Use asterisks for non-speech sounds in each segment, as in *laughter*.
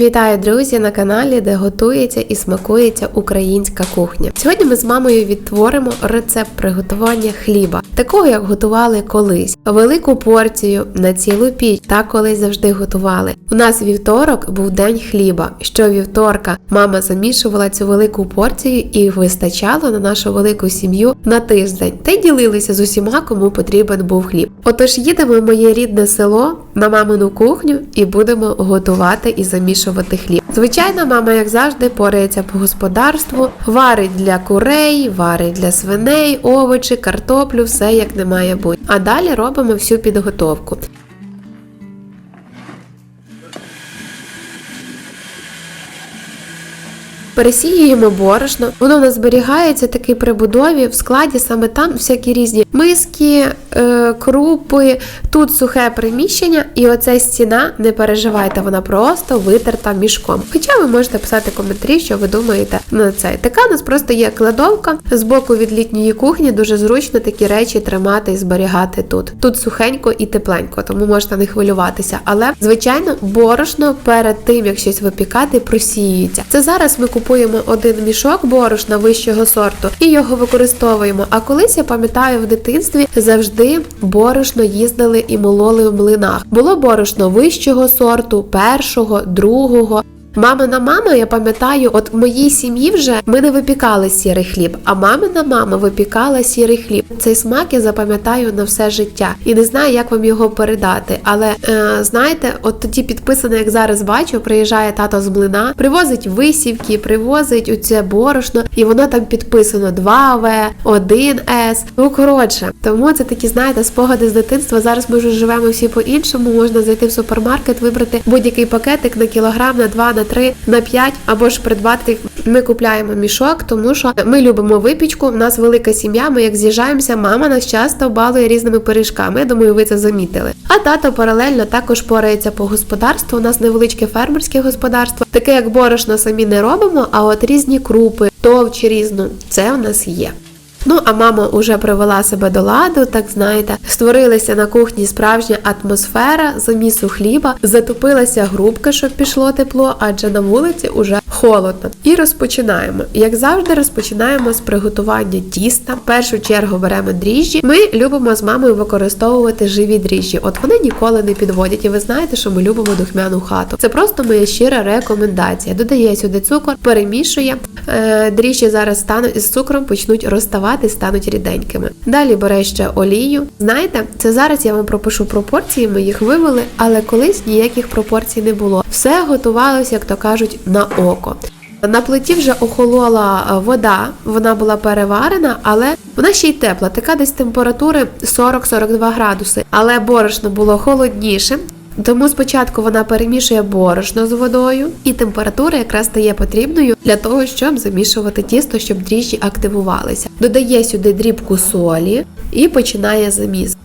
Вітаю, друзі, на каналі, де готується і смакується українська кухня. Сьогодні ми з мамою відтворимо рецепт приготування хліба, такого як готували колись. Велику порцію на цілу піч, так колись завжди готували. У нас вівторок був день хліба. Що вівторка мама замішувала цю велику порцію і вистачало на нашу велику сім'ю на тиждень. Та й ділилися з усіма, кому потрібен був хліб. Отож їдемо в моє рідне село на мамину кухню і будемо готувати і замішувати хліб. Звичайно, мама, як завжди, порається по господарству, варить для курей, варить для свиней, овочі, картоплю, все як не має бути. А далі робимо всю підготовку. Пересіюємо борошно, воно у нас зберігається такий при в складі, саме там всякі різні миски, е, крупи, тут сухе приміщення, і оця стіна, не переживайте, вона просто витерта мішком. Хоча ви можете писати коментарі, що ви думаєте на це. Така у нас просто є кладовка з боку від літньої кухні, дуже зручно такі речі тримати і зберігати тут. Тут сухенько і тепленько, тому можете не хвилюватися. Але, звичайно, борошно перед тим, як щось випікати, просіюється. Це зараз ми купуємо один мішок борошна вищого сорту і його використовуємо. А колись я пам'ятаю в дитинстві завжди борошно їздили і мололи в млинах. Було борошно вищого сорту, першого, другого. Мамина мама, я пам'ятаю, от в моїй сім'ї вже ми не випікали сірий хліб, а мамина мама випікала сірий хліб. Цей смак я запам'ятаю на все життя і не знаю, як вам його передати. Але е, знаєте, от тоді підписано, як зараз бачу, приїжджає тато з млина, привозить висівки, привозить оце борошно, і воно там підписано 2В, 1С. Ну коротше, тому це такі, знаєте, спогади з дитинства. Зараз ми вже живемо всі по-іншому. Можна зайти в супермаркет, вибрати будь-який пакетик на кілограм, на 2, на 3, на 5, або ж придбати. Ми купляємо мішок, тому що ми любимо випічку. У нас велика сім'я. Ми як з'їжджаємося, мама нас часто балує різними пиріжками. Я думаю, ви це замітили. А тато паралельно також порається по господарству. У нас невеличке фермерське господарство, таке як борошно самі не робимо, а от різні крупи, товчі різну, це в нас є. Ну, а мама вже привела себе до ладу, так знаєте, створилася на кухні справжня атмосфера замісу хліба, затопилася грубка, щоб пішло тепло, адже на вулиці уже холодно. І розпочинаємо. Як завжди, розпочинаємо з приготування тіста. В першу чергу беремо дріжджі. Ми любимо з мамою використовувати живі дріжджі. От вони ніколи не підводять. І ви знаєте, що ми любимо духмяну хату. Це просто моя щира рекомендація. Додає сюди цукор, перемішує. Е, дріжджі зараз стануть із цукром, почнуть розставати, стануть ріденькими. Далі бере ще олію. Знаєте, це зараз я вам пропишу пропорції, ми їх вивели, але колись ніяких пропорцій не було. Все готувалося, як то кажуть, на око. На плиті вже охолола е, вода, вона була переварена, але вона ще й тепла, така десь температури 40-42 градуси. Але борошно було холоднішим. Тому спочатку вона перемішує борошно з водою, і температура якраз стає потрібною для того, щоб замішувати тісто, щоб дріжджі активувалися. Додає сюди дрібку солі і починає заміс.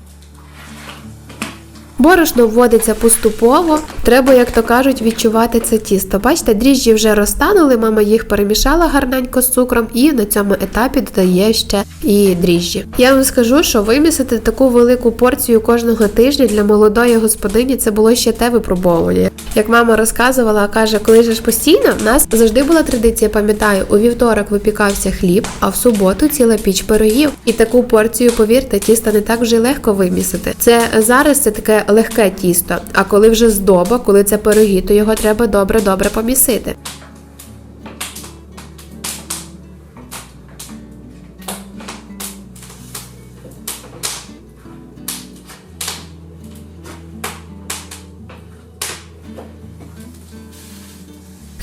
Борошно вводиться поступово, треба, як то кажуть, відчувати це тісто. Бачите, дріжджі вже розтанули, мама їх перемішала гарненько з цукром і на цьому етапі додає ще і дріжджі. Я вам скажу, що вимісити таку велику порцію кожного тижня для молодої господині це було ще те випробовування. Як мама розказувала, каже, коли ж постійно в нас завжди була традиція, пам'ятаю, у вівторок випікався хліб, а в суботу ціла піч пирогів. І таку порцію, повірте, тіста не так вже легко вимісити. Це зараз це таке легке тісто. А коли вже здоба, коли це пироги, то його треба добре-добре помісити.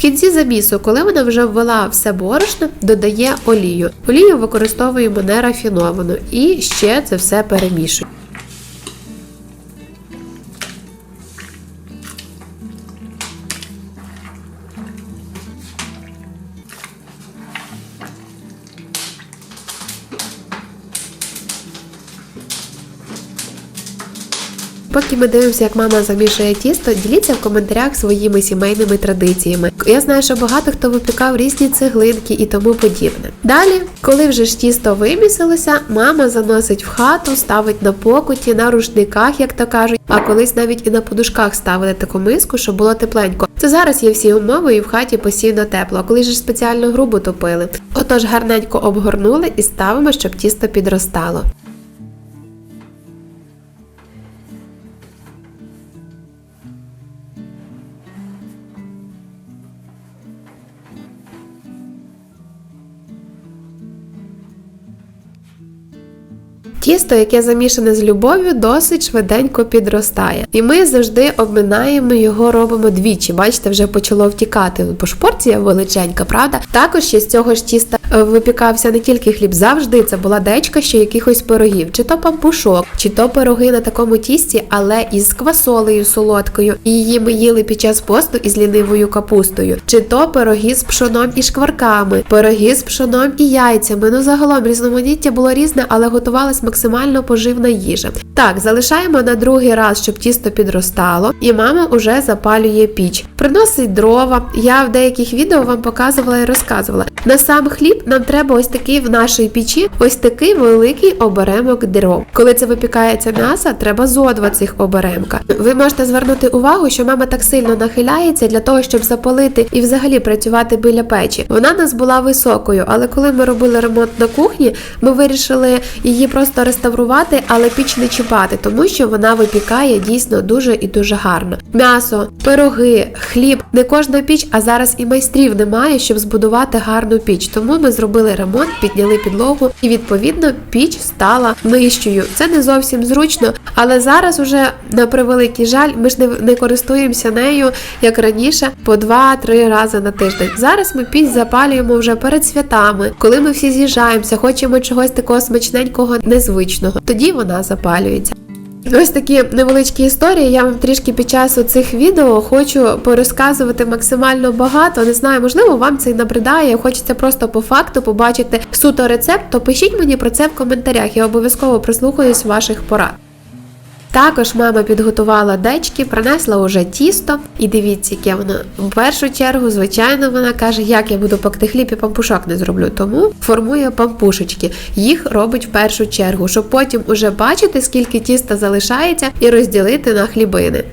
В кінці замісу, коли вона вже ввела все борошно, додає олію. Олію використовуємо нерафіновану і ще це все перемішуємо. Поки ми дивимося, як мама замішує тісто, діліться в коментарях своїми сімейними традиціями. Я знаю, що багато хто випікав різні цеглинки і тому подібне. Далі, коли вже ж тісто вимісилося, мама заносить в хату, ставить на покуті, на рушниках, як то кажуть, а колись навіть і на подушках ставили таку миску, щоб було тепленько. Це зараз є всі умови і в хаті постійно тепло, а коли ж спеціально грубо топили. Отож гарненько обгорнули і ставимо, щоб тісто підростало. Тісто, яке замішане з любов'ю, досить швиденько підростає. І ми завжди обминаємо його, робимо двічі. Бачите, вже почало втікати, бо ж порція величенька, правда? Також ще з цього ж тіста випікався не тільки хліб, завжди це була дечка ще якихось пирогів, чи то пампушок, чи то пироги на такому тісті, але із квасолею солодкою. І її ми їли під час посту із лінивою капустою, чи то пироги з пшоном і шкварками, пироги з пшоном і яйцями. Ну загалом різноманіття було різне, але готувалась максимально поживна їжа. Так, залишаємо на другий раз, щоб тісто підростало, і мама уже запалює піч. Приносить дрова. Я в деяких відео вам показувала і розказувала. На сам хліб нам треба ось такий в нашій печі, ось такий великий оберемок дров. Коли це випікається м'ясо, треба зо два цих оберемка. Ви можете звернути увагу, що мама так сильно нахиляється для того, щоб запалити і взагалі працювати біля печі. Вона нас була високою, але коли ми робили ремонт на кухні, ми вирішили її просто реставрувати, але піч не чіпати, тому що вона випікає дійсно дуже і дуже гарно. М'ясо, пироги, хліб. Не кожна піч, а зараз і майстрів немає, щоб збудувати гарну піч. Тому ми зробили ремонт, підняли підлогу, і відповідно піч стала нижчою. Це не зовсім зручно, але зараз уже на превеликий жаль, ми ж не, не користуємося нею як раніше по 2-3 рази на тиждень. Зараз ми піч запалюємо вже перед святами, коли ми всі з'їжджаємося, хочемо чогось такого смачненького, незвичного. Тоді вона запалюється. Ось такі невеличкі історії. Я вам трішки під час цих відео хочу порозказувати максимально багато. Не знаю, можливо, вам це й набридає. Хочеться просто по факту побачити суто рецепт. То пишіть мені про це в коментарях. Я обов'язково прислухаюсь ваших порад. Також мама підготувала дечки, принесла уже тісто, і дивіться, яке воно. В першу чергу, звичайно, вона каже, як я буду пекти хліб і пампушок не зроблю. Тому формує пампушечки. Їх робить в першу чергу, щоб потім уже бачити, скільки тіста залишається, і розділити на хлібини.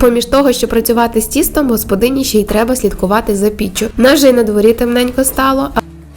Поміж того, що працювати з тістом, господині ще й треба слідкувати за піччю. Нас же й на дворі темненько стало.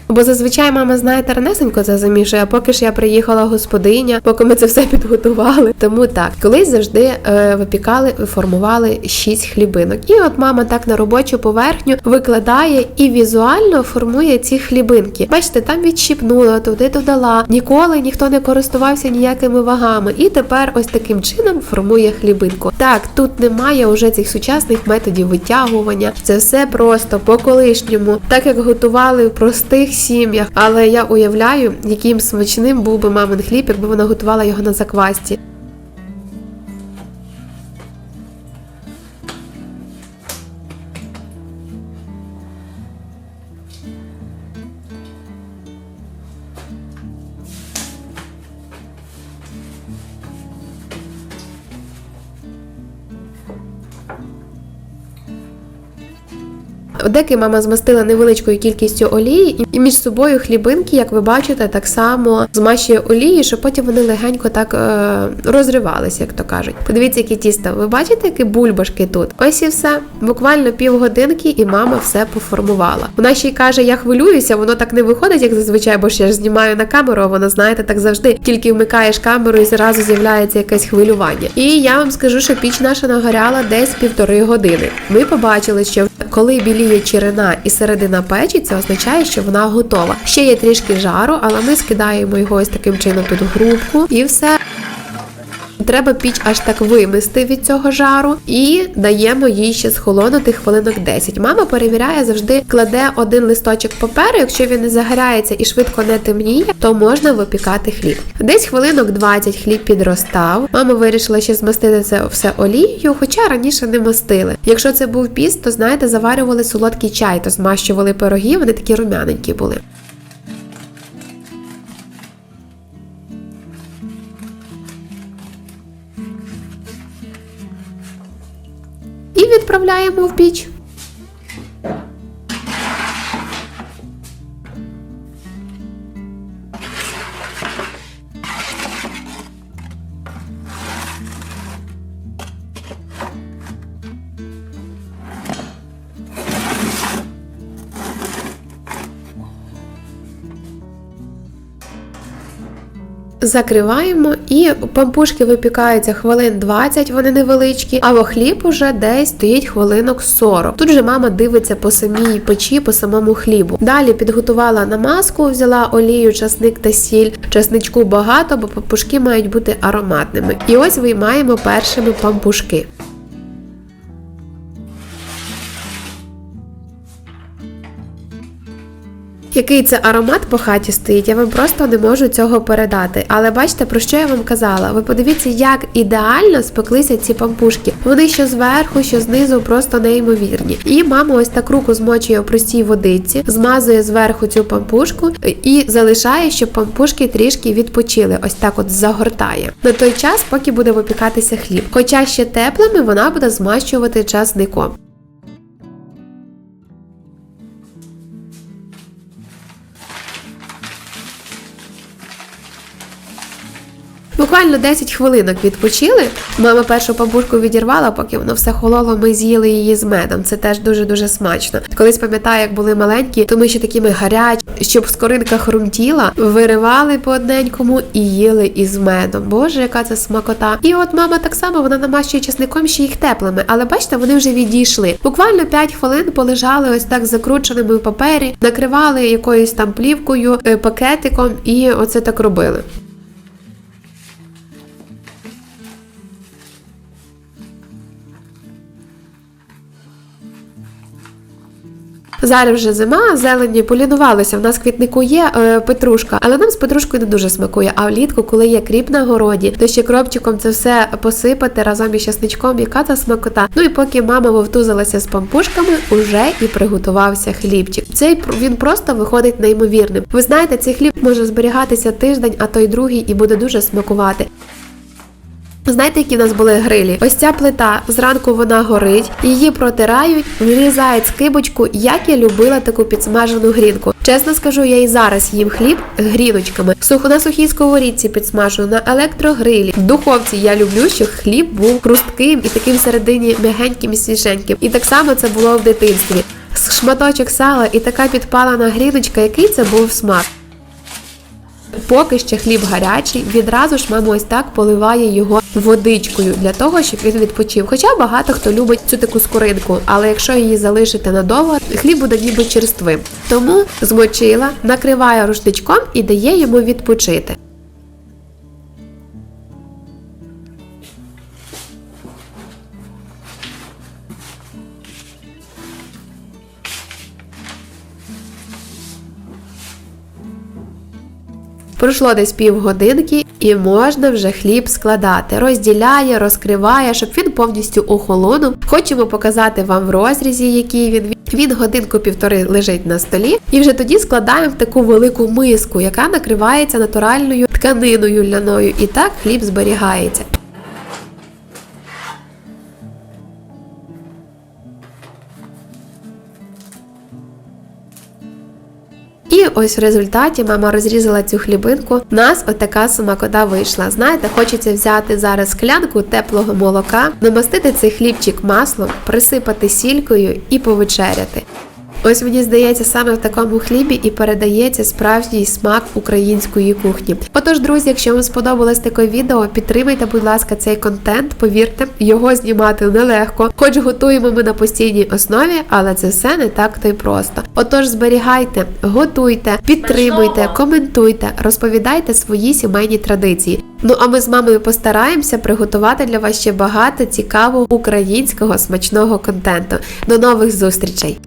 Бо зазвичай мама, знаєте, ранесенько це замішує, а поки ж я приїхала господиня, поки ми це все *laughs* підготували. Тому так, колись завжди е, випікали, формували шість хлібинок. І от мама так на робочу поверхню викладає і візуально формує ці хлібинки. Бачите, там відщипнула, туди додала. Ніколи ніхто не користувався ніякими вагами. І тепер ось таким чином формує хлібинку. Так, тут немає уже цих сучасних методів витягування. Це все просто по колишньому, так як готували простих сім'ях. Але я уявляю, яким смачним був би мамин хліб, якби вона готувала його на заквасті. Деки мама змастила невеличкою кількістю олії, і між собою хлібинки, як ви бачите, так само змащує олії, щоб потім вони легенько так е, розривалися, як то кажуть. Подивіться, які тіста. Ви бачите, які бульбашки тут? Ось і все. Буквально півгодинки, і мама все поформувала. Вона ще й каже: я хвилююся, воно так не виходить, як зазвичай, бо ж я ж знімаю на камеру, а воно, знаєте, так завжди. Тільки вмикаєш камеру і зразу з'являється якесь хвилювання. І я вам скажу, що піч наша нагоряла десь півтори години. Ми побачили, що коли біліє черена і середина печі, це означає, що вона готова. Ще є трішки жару, але ми скидаємо його ось таким чином тут в грубку і все. Треба піч аж так вимести від цього жару і даємо їй ще схолонути хвилинок 10. Мама перевіряє завжди, кладе один листочок паперу. Якщо він не загорається і швидко не темніє, то можна випікати хліб. Десь хвилинок 20 хліб підростав. Мама вирішила ще змастити це все олією, хоча раніше не мастили. Якщо це був піст, то знаєте, заварювали солодкий чай, то змащували пироги, вони такі рум'яненькі були. Відправляємо в піч. Закриваємо і пампушки випікаються хвилин 20, вони невеличкі, або хліб уже десь стоїть хвилинок 40. Тут же мама дивиться по самій печі, по самому хлібу. Далі підготувала намазку, взяла олію, часник та сіль. Часничку багато, бо пампушки мають бути ароматними. І ось виймаємо першими пампушки. Який це аромат по хаті стоїть, я вам просто не можу цього передати. Але бачите, про що я вам казала? Ви подивіться, як ідеально спеклися ці пампушки. Вони що зверху, що знизу просто неймовірні. І мама ось так руку змочує у простій водиці, змазує зверху цю пампушку і залишає, щоб пампушки трішки відпочили. Ось так от загортає. На той час, поки буде випікатися хліб. Хоча ще теплими вона буде змащувати часником. Буквально 10 хвилинок відпочили. Мама першу пампушку відірвала, поки воно все хололо, ми з'їли її з медом. Це теж дуже-дуже смачно. Колись пам'ятаю, як були маленькі, то ми ще такими гарячі, щоб скоринка хрумтіла, виривали по одненькому і їли із медом. Боже, яка це смакота. І от мама так само вона намащує чесником ще їх теплими, але бачите, вони вже відійшли. Буквально 5 хвилин полежали ось так закрученими в папері, накривали якоюсь там плівкою, е, пакетиком, і оце так робили. Зараз вже зима, зелені полінувалися. У нас квітнику є е, петрушка, але нам з петрушкою не дуже смакує. А влітку, коли є кріп на городі, то ще кропчиком це все посипати разом із часничком, яка та смакота. Ну і поки мама вовтузилася з пампушками, уже і приготувався хлібчик. Цей він просто виходить неймовірним. Ви знаєте, цей хліб може зберігатися тиждень, а то й другий, і буде дуже смакувати. Знаєте, які в нас були грилі? Ось ця плита зранку вона горить, її протирають, вирізають скибочку, як я любила таку підсмажену грінку. Чесно скажу, я і зараз їм хліб гріночками. Сухо на сухій сковорідці підсмажую, на електрогрилі. В духовці я люблю, щоб хліб був хрустким і таким всередині м'ягеньким і свіженьким. І так само це було в дитинстві. Шматочок сала і така підпалена гріночка, який це був смак. Поки ще хліб гарячий, відразу ж мама ось так поливає його водичкою для того, щоб він відпочив. Хоча багато хто любить цю таку скоринку, але якщо її залишити надовго, хліб буде ніби черствим. Тому змочила, накриває рушничком і дає йому відпочити. Пройшло десь півгодинки і можна вже хліб складати. Розділяє, розкриває, щоб він повністю охолонув. Хочемо показати вам в розрізі, який він. Він годинку-півтори лежить на столі, і вже тоді складаємо в таку велику миску, яка накривається натуральною тканиною ляною. І так хліб зберігається. І ось в результаті мама розрізала цю хлібинку. У нас отака смакота вийшла. Знаєте, хочеться взяти зараз склянку теплого молока, намастити цей хлібчик маслом, присипати сількою і повечеряти. Ось мені здається, саме в такому хлібі і передається справжній смак української кухні. Отож, друзі, якщо вам сподобалось таке відео, підтримайте, будь ласка, цей контент. Повірте, його знімати нелегко. Хоч готуємо ми на постійній основі, але це все не так то й просто. Отож, зберігайте, готуйте, підтримуйте, коментуйте, розповідайте свої сімейні традиції. Ну а ми з мамою постараємося приготувати для вас ще багато цікавого українського смачного контенту. До нових зустрічей!